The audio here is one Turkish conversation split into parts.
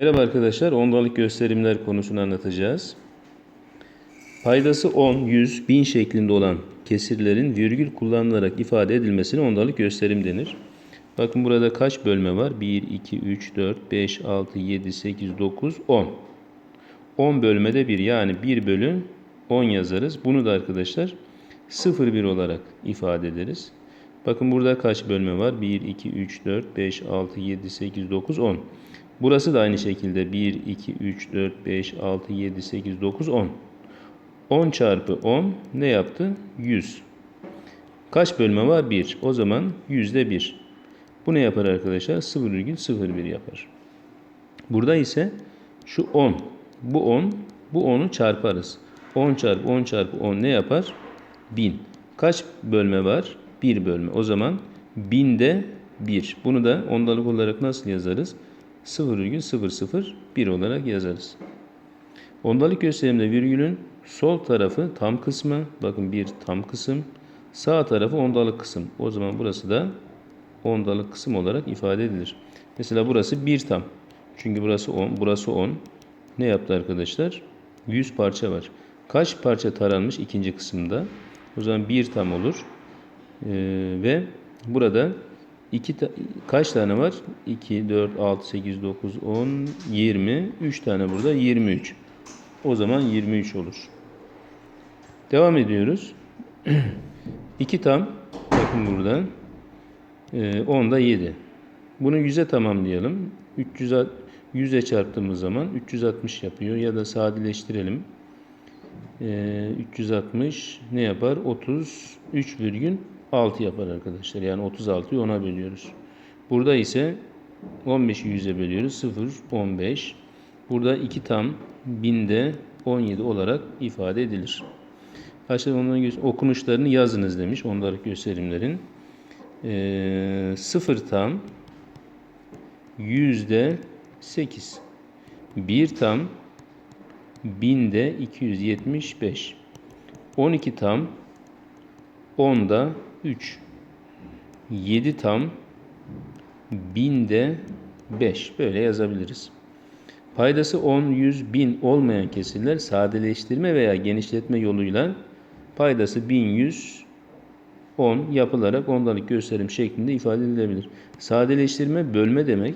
Merhaba arkadaşlar, ondalık gösterimler konusunu anlatacağız. Paydası 10, 100, 1000 şeklinde olan kesirlerin virgül kullanılarak ifade edilmesine ondalık gösterim denir. Bakın burada kaç bölme var? 1, 2, 3, 4, 5, 6, 7, 8, 9, 10. 10 bölmede 1 yani 1 bölü 10 yazarız. Bunu da arkadaşlar 0,1 olarak ifade ederiz. Bakın burada kaç bölme var? 1, 2, 3, 4, 5, 6, 7, 8, 9, 10. Burası da aynı şekilde 1, 2, 3, 4, 5, 6, 7, 8, 9, 10. 10 çarpı 10 ne yaptı? 100. Kaç bölme var? 1. O zaman yüzde 1. Bu ne yapar arkadaşlar? 0,01 yapar. Burada ise şu 10. Bu 10. Bu 10'u çarparız. 10 çarpı 10 çarpı 10 ne yapar? 1000. Kaç bölme var? 1 bölme. O zaman 1000'de 1. Bunu da ondalık olarak nasıl yazarız? 0,001 olarak yazarız. Ondalık gösterimde virgülün sol tarafı tam kısmı, bakın bir tam kısım, sağ tarafı ondalık kısım. O zaman burası da ondalık kısım olarak ifade edilir. Mesela burası bir tam. Çünkü burası 10, burası 10. Ne yaptı arkadaşlar? 100 parça var. Kaç parça taranmış ikinci kısımda? O zaman bir tam olur. Ee, ve burada iki ta- kaç tane var? 2, 4, 6, 8, 9, 10, 20. 3 tane burada 23. O zaman 23 olur. Devam ediyoruz. 2 tam. Bakın burada. Ee, 10'da 7. Bunu 100'e tamamlayalım. 300 100'e çarptığımız zaman 360 yapıyor. Ya da sadeleştirelim. Ee, 360 ne yapar? 33,6 yapar arkadaşlar. Yani 36'yı 10'a bölüyoruz. Burada ise 15'i 100'e bölüyoruz. 0, 15. Burada 2 tam binde 17 olarak ifade edilir. Arkadaşlar onların okunuşlarını yazınız demiş ondalık gösterimlerin. Ee, 0 tam yüzde 8. 1 tam binde 275. 12 tam 10'da 3. 7 tam binde 5. Böyle yazabiliriz. Paydası 10, 100, 1000 olmayan kesirler sadeleştirme veya genişletme yoluyla paydası 1100 10 yapılarak ondalık gösterim şeklinde ifade edilebilir. Sadeleştirme bölme demek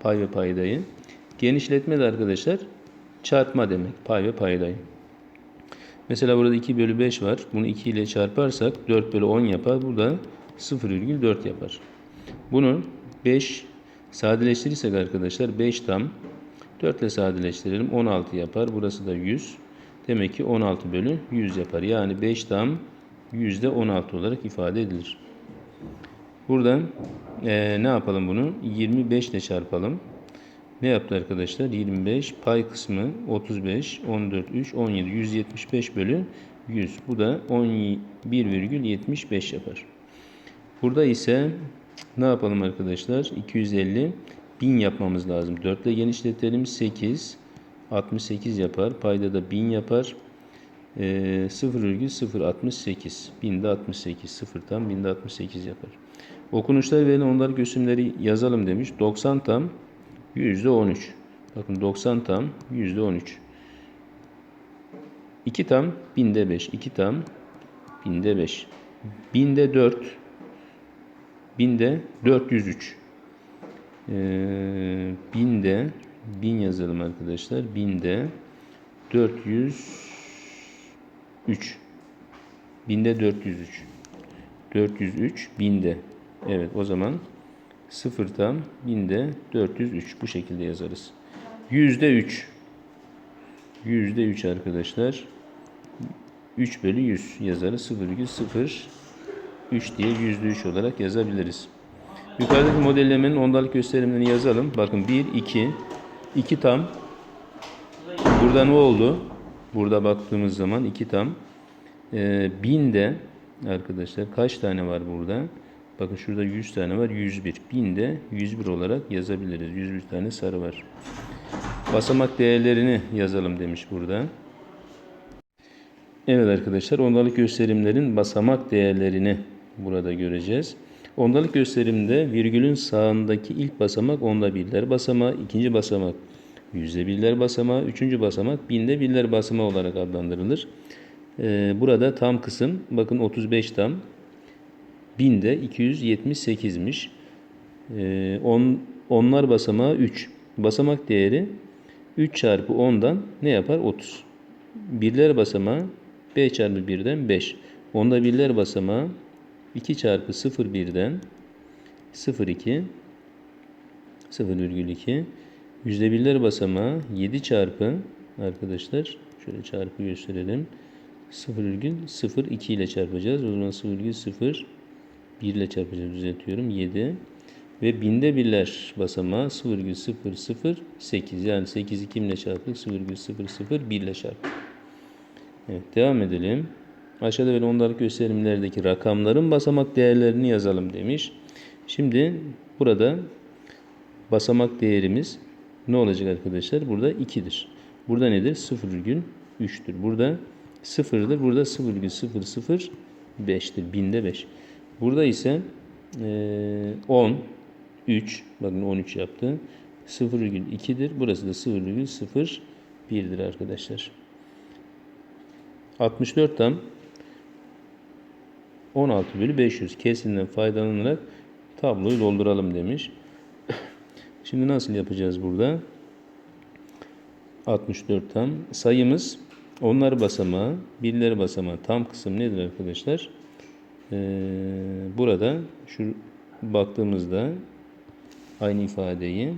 pay ve paydayı. Genişletme de arkadaşlar çarpma demek pay ve paydayı. Mesela burada 2 bölü 5 var. Bunu 2 ile çarparsak 4 bölü 10 yapar. Burada 0,4 yapar. Bunu 5 sadeleştirirsek arkadaşlar 5 tam 4 ile sadeleştirelim 16 yapar. Burası da 100. Demek ki 16 bölü 100 yapar. Yani 5 tam yüzde 16 olarak ifade edilir. Buradan eee, ne yapalım bunu? 25 ile çarpalım. Ne yaptı arkadaşlar? 25 pay kısmı 35, 14, 3, 17, 175 bölü 100. Bu da 11,75 yapar. Burada ise ne yapalım arkadaşlar? 250 1000 yapmamız lazım. 4 ile genişletelim. 8 68 yapar. Payda da 1000 yapar. Ee, 0,068 binde 68 0 tam binde 68 yapar. Okunuşlar verilen onları gösterimleri yazalım demiş. 90 tam 13. Bakın 90 tam yüzde 13. 2 tam binde 5. 2 tam binde 5. Binde 4. Binde 403. Ee, binde 1000 yazalım arkadaşlar. Binde 400 3. Binde 403. 403 binde. Evet o zaman 0 tam binde 403 bu şekilde yazarız. Yüzde 3. Yüzde 3 arkadaşlar. 3 bölü 100 yazarız. 0,0 3 diye yüzde 3 olarak yazabiliriz. Yukarıdaki modellemenin ondalık gösterimlerini yazalım. Bakın 1, 2, 2 tam. Burada ne oldu? Burada baktığımız zaman 2 tam. Ee, binde arkadaşlar kaç tane var burada? Bakın şurada 100 tane var. 101. Binde 101 olarak yazabiliriz. 101 tane sarı var. Basamak değerlerini yazalım demiş burada. Evet arkadaşlar ondalık gösterimlerin basamak değerlerini burada göreceğiz. Ondalık gösterimde virgülün sağındaki ilk basamak onda birler basamağı, ikinci basamak yüzde birler basamağı, üçüncü basamak binde birler basamağı olarak adlandırılır. Ee, burada tam kısım bakın 35 tam, binde 278'miş. Ee, on, onlar basamağı 3. Basamak değeri 3 çarpı 10'dan ne yapar? 30. Birler basamağı 5 çarpı 1'den 5. Onda birler basamağı 2 çarpı 0,1'den 0,2 0,2 Yüzde birler basamağı 7 çarpı arkadaşlar şöyle çarpı gösterelim 0,02 ile çarpacağız. O zaman 0,0 1 ile çarpacağız düzeltiyorum 7 ve binde birler basamağı 0,008 yani 8'i kimle çarptık 0,001 ile çarptık. Evet devam edelim. Aşağıda verilen ondalık gösterimlerdeki rakamların basamak değerlerini yazalım demiş. Şimdi burada basamak değerimiz ne olacak arkadaşlar? Burada 2'dir. Burada nedir? 0,3'tür. Burada 0'dır. Burada 0,005'tir. Binde 5. Burada ise eee, 10, 3, bakın 13 yaptı. 0,2'dir. Burası da 0,01'dir arkadaşlar. 64 tam 16 bölü 500 kesinden faydalanarak tabloyu dolduralım demiş. Şimdi nasıl yapacağız burada? 64 tam. Sayımız onlar basamağı, birleri basamağı tam kısım nedir arkadaşlar? Ee, burada şu baktığımızda aynı ifadeyi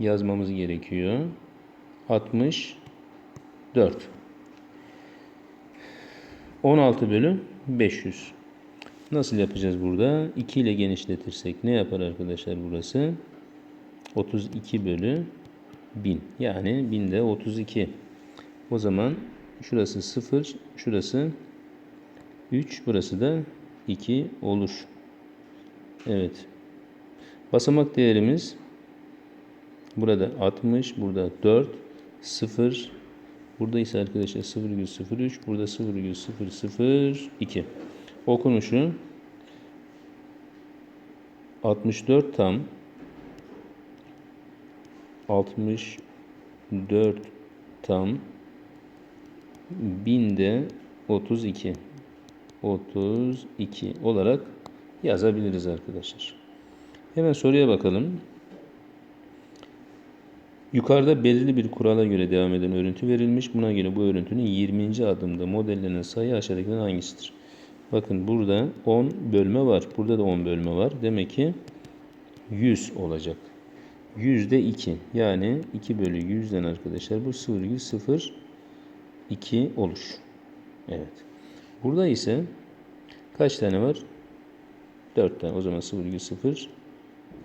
yazmamız gerekiyor. 64 16 bölü 500. Nasıl yapacağız burada? 2 ile genişletirsek ne yapar arkadaşlar burası? 32 bölü 1000. Yani 1000'de 32. O zaman şurası 0, şurası 3, burası da 2 olur. Evet. Basamak değerimiz burada 60, burada 4, 0, burada ise arkadaşlar 0,03, burada 0,002. Okunuşu 64 tam 64 tam binde 32 32 olarak yazabiliriz arkadaşlar. Hemen soruya bakalım. Yukarıda belirli bir kurala göre devam eden örüntü verilmiş. Buna göre bu örüntünün 20. adımda modellenen sayı aşağıdakilerden hangisidir? Bakın burada 10 bölme var. Burada da 10 bölme var. Demek ki 100 olacak. Yüzde 2 yani 2 bölü 100'den arkadaşlar bu 0,02 olur. Evet. Burada ise kaç tane var? 4 tane. O zaman 0,0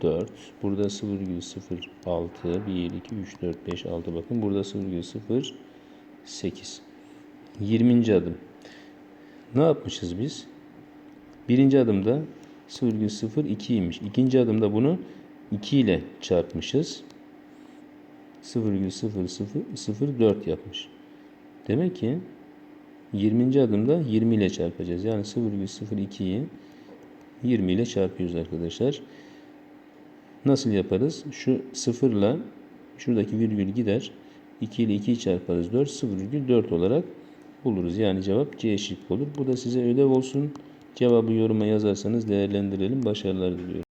4. Burada 0,06 1, 2, 3, 4, 5, 6 bakın. Burada 0,08 20. adım. Ne yapmışız biz? Birinci adımda 0,02'ymiş. İkinci adımda bunu 2 ile çarpmışız. 0,0004 yapmış. Demek ki 20. adımda 20 ile çarpacağız. Yani 0,02'yi 20 ile çarpıyoruz arkadaşlar. Nasıl yaparız? Şu sıfırla şuradaki virgül gider. 2 ile 2'yi çarparız 4. 0,4 olarak buluruz. Yani cevap C şıkkı olur. Bu da size ödev olsun. Cevabı yoruma yazarsanız değerlendirelim. Başarılar diliyorum.